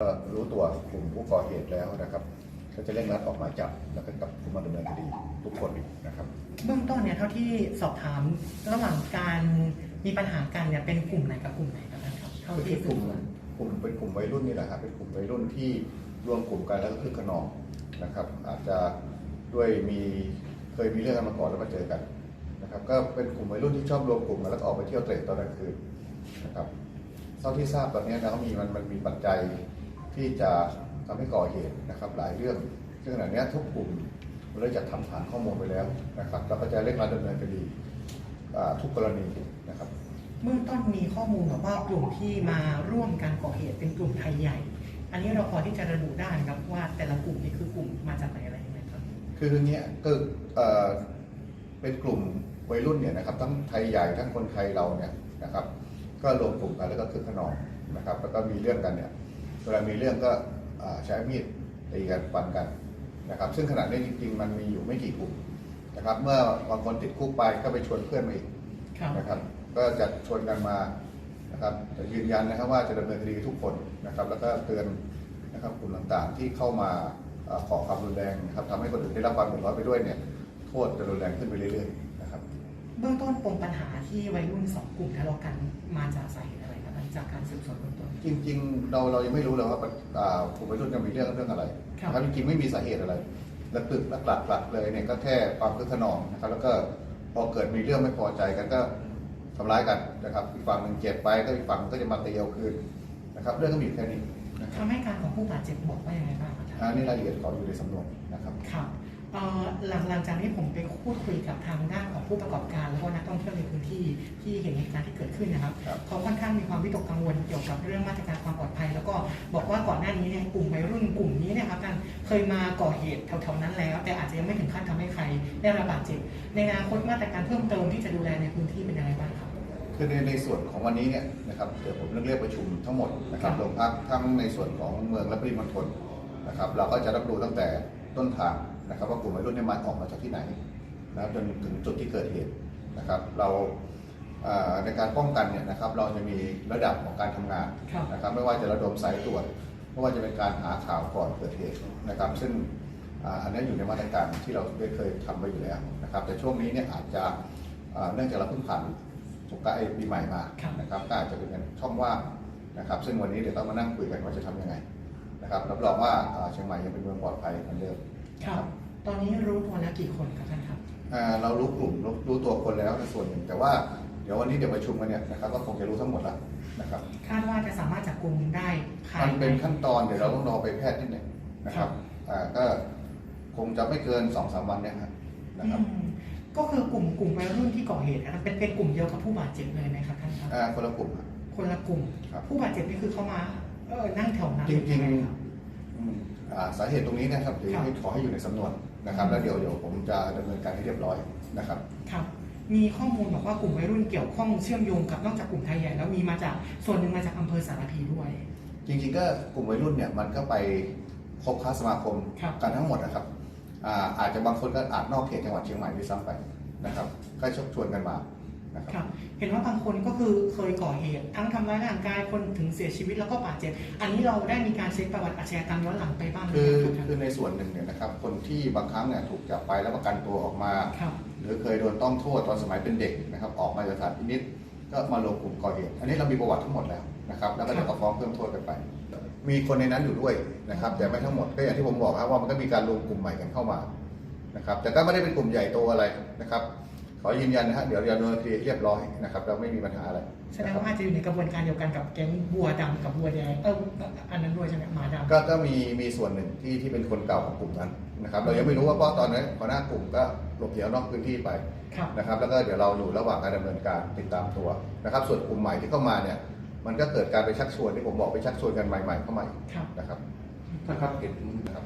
ก็รู้ตัวกลุ่มผู้ก่อเหตุแล้วนะครับ ก็จะเร่งรัดออกหมายจับแล้วก็จับกุมมาดำเนินคดีทุกคนนะครับ เบื้องต้นเนี่ยเท่าที่สอบถามระหว่างการมีปัญหากันเนี่ยเป็นกลุ่มไหนกับกลุ่มไหนกันนะครับ เท่าที่กลุ่ม กลุ่มเป็นกลุ่มวัยรุ่นนี่แหละครับเป็นกลุ่มวัยรุ่นที่รวมกลุ่มกันแล้วก็คึกขนองนะครับ อาจจะด้วยมีเคยมีเรื่องกันมาก่อนแล้วมาเจอกันนะครับ ก็เป็นกลุ่มวัยรุ่นที่ชอบรวมกลุ่มกันแล้วออกไปเที่ยวเตร่ตอนกลางคืนนะครับเท่าที่ทราบตอนนี้นะครับมีมันมันมีปัจจัยที่จะทำให้ก่อเหตุนะครับ หลายเรื่องซึ่งขณะนี้ทุกกลุ่มเราได้จัดทำฐานข้อมูลไปแล้วนะครับเราก็จะเร่งรัดดำเนินคดีทุกกรณีนะครับ เบื้องต้นมีข้อมูลบอกว่ากลุ่มที่มาร่วมการก่อเหตุเป็นกลุ่มไทยใหญ่ อันนี้เราพอที่จะระบุได้นะครับว่าแต่ละกลุ่มนี้คือกลุ่มมาจากไหนอะไรยังไงครับ คืออย่างเงี้ยก็เอ่อเป็นกลุ่มวัยรุ่นเนี่ยนะครับทั้งไทยใหญ่ทั้งคนไทยเราเนี่ยนะครับก็รวมกลุ่มกันแล้วก็คึกขนองนะครับแล้วก็มีเรื่องกันเนี่ยเวลามีเรื่องก็อ่าใช้มีดตีกันฟันกันนะครับซึ่งขณะนี้จริงๆ มันมีอยู่ไม่กี่กลุ่มนะครับเมื่อบางคนติดคุกไปก็ไปชวนเพื่อนมาอีกครับนะครับ ก็จะชวนกันมานะครับจะยืนยันนะครับว่าจะดำเนินคดีทุกคนนะครับ แล้วก็เตือนนะครับกลุ่มต่างๆ ที่เข้ามาเอ่อขอความรุนแรงนะครับทำให้คนอื่นได้รับความเดือดร้อนไปด้วยเนี่ยโทษจะรุนแรงขึ้นไปเรื่อยๆนะครับเบื้องต้นปมปัญหาที่วัยรุ่นสองกลุ่มทะเลาะกันมาจากสาเหตุอะไรครับหลังจากการสืบสวนเบื้องต้นจริง ๆ เราเรายังไม่รู้เลยว่าอ่ากลุ่มวัยรุ่นจะมีเรื่องเรื่องอะไรครับนะครับจริงๆไม่มีสาเหตุอะไรแล้วตึกหลักๆหลักเลยเนี่ยก็แค่ความคึกขนองนะครับแล้วก็พอเกิดมีเรื่องไม่พอใจกันก็ ทำร้ายกันนะครับอีกฝั่งหนึ่งเจ็บไปก็อีกฝั่งก็จะมาตีเอาคืนนะครับเรื่องก็มีอยู่แค่นี้นะครับทำให้การของผู้บาดเจ็บบอกว่ายังไงบ้างครับอันนี้รายละเอียดขออยู่ในสำนวนนะครับครับเอ่อหลังหลังจากนี้ผมไปพูดคุยกับทางด้านของผู้ประกอบการแล้วก็นักท่องเที่ยวในพื้นที่ที่เห็นเหตุการณ์ที่เกิดขึ้นนะครับครับเขาค่อนข้างมีความวิตกกังวลเกี่ยวกับเรื่องมาตรการความปลอดภัย แล้วก็บอกว่าก่อนหน้านี้เนี่ยกลุ่มวัยรุ่นกลุ่มนี้เนี่ยครับท่านเคยมาก่อเหตุแถวๆนั้นแล้ว แต่อาจจะยังไม่ถึง ได้รับบาดเจ็บ ในอนาคตมาตรการเพิ่มเติมที่จะดูแลในพื้นที่เป็นยังไงบ้างครับ คือในในส่วนของวันนี้เนี่ยนะครับเดี๋ยวผมเรียกประชุมทั้งหมดนะครับครับรวมพักทั้งในส่วนของเมืองและปริมณฑลนะครับเราก็จะรับรู้ตั้งแต่ต้นทางนะครับว่ากลุ่มวัยรุ่นเนี่ยมาออกมาจากที่ไหนนะครับจนถึงจุดที่เกิดเหตุนะครับเราเอ่อในการป้องกันเนี่ยนะครับเราจะมีระดับของการทำงานครับนะครับไม่ว่าจะระดมสายตรวจไม่ว่าจะเป็นการหาข่าวก่อนเกิดเหตุนะครับ ซึ่ง อ่าอันนี้อยู่ในมาตรการที่เราได้เคยทำไว้อยู่แล้วนะครับ แต่ช่วงนี้เนี่ยอาจจะอ่าเนื่องจากเราเพิ่งผ่านสงกรานต์ไอ้ปีใหม่มาครับนะครับก็อาจจะเป็นช่องว่างนะครับ ซึ่งวันนี้เดี๋ยวต้องมานั่งคุยกันว่าจะทำยังไงนะครับรับรองว่าอ่าเชียงใหม่ยังเป็นเมืองปลอดภัยเหมือนเดิมครับ ตอนนี้รู้ตัวแล้วกี่คนครับท่านครับอ่าเรารู้กลุ่มรู้รู้ตัวคนแล้วในส่วนหนึ่งแต่ว่าเดี๋ยววันนี้เดี๋ยวประชุมกันเนี่ยนะครับก็คงจะรู้ทั้งหมดแล้วนะครับคาดว่าจะสามารถจับกลุ่มได้ภายมันในเป็นขั้นตอนเดี๋ยวเราต้องรอไปแพทย์นิดหนึ่งนะครับอ่าก็ คงจะไม่เกินสองสามวันเนี่ยครับนะครับอืมก็คือกลุ่มกลุ่มวัยรุ่นที่ก่อเหตุนะครับเป็นเป็นกลุ่มเดียวกับผู้บาดเจ็บเลยไหมครับท่านครับ อ่าคนละกลุ่มครับ คนละกลุ่ม ครับ ผู้บาดเจ็บนี่คือเขามาเออนั่งแถวนั้นจริงใช่ไหมครับ อืมอ่าสาเหตุตรงนี้นะครับเดี๋ยวครับให้ขอให้อยู่ในสำนวนนะครับ แล้วเดี๋ยวเดี๋ยวผมจะดำเนินการให้เรียบร้อยนะครับ ครับ มีข้อมูลบอกว่ากลุ่มวัยรุ่นเกี่ยวข้องเชื่อมโยงกับนอกจากกลุ่มไทยใหญ่แล้วมีมาจากส่วนหนึ่งมาจากอำเภอสารพีด้วย จริงๆ ก็กลุ่มวัยรุ่นเนี่ยมันก็ไปคบค้าสมาคมครับ กันทั้งหมดนะครับ อ่าอาจจะบางคนก็อาจนอกเขตจังหวัดเชียงใหม่ด้วยซ้ำไปนะครับก็ชักชวนกันมานะครับครับเห็นว่าบางคนก็คือเคยก่อเหตุ ทั้งทำร้ายร่างกายคนถึงเสียชีวิตแล้วก็บาดเจ็บ อันนี้เราได้มีการเช็คประวัติอาชญากรรมย้อนหลังไปบ้างไหมคือครับคือในส่วนหนึ่งเนี่ยนะครับคนที่บางครั้งเนี่ยถูกจับไปแล้วประกันตัวออกมาครับหรือเคยโดนต้องโทษตอนสมัยเป็นเด็กนะครับออกมาจากสถานพินิษ ก็มาลงกลุ่มก่อเหตุ อันนี้เรามีประวัติทั้งหมดแล้วนะครับ แล้วก็จะฟ้องเพิ่มโทษกันไป มีคนในนั้นอยู่ด้วยนะครับ แต่ไม่ทั้งหมด ก็อย่างที่ผมบอกครับว่ามันก็มีการรวมกลุ่มใหม่กันเข้ามานะครับ แต่ก็ไม่ได้เป็นกลุ่มใหญ่โตอะไรนะครับ ขอยืนยันนะฮะ เดี๋ยวเราดำเนินคดีเรียบร้อยนะครับ เราไม่มีปัญหาอะไรแสดงว่าอาจจะอยู่ในกระบวนการเดียวกันกับแก๊งบัวดำกับบัวแดง เอออันนั้นด้วยใช่ไหมหมาดำก็ก็มีมีส่วนหนึ่งที่ที่เป็นคนเก่าของกลุ่มนั้นนะครับ เรายังไม่รู้ว่าเพราะตอนนั้นหัวหน้ากลุ่มก็หลบหนีออกนอกพื้นที่ไปครับ นะครับแล้วก็เดี๋ยวเราอยู่ระหว่างการดำเนินการติดตามตัวนะครับ ส่วนกลุ่มใหม่ที่เข้ามาเนี่ยมันก็เกิดการไปชักชวนที่ผมบอกไปชักชวนกันใหม่ ๆ เข้ามาอีกครับนะครับท่านครับเห็นนะครับ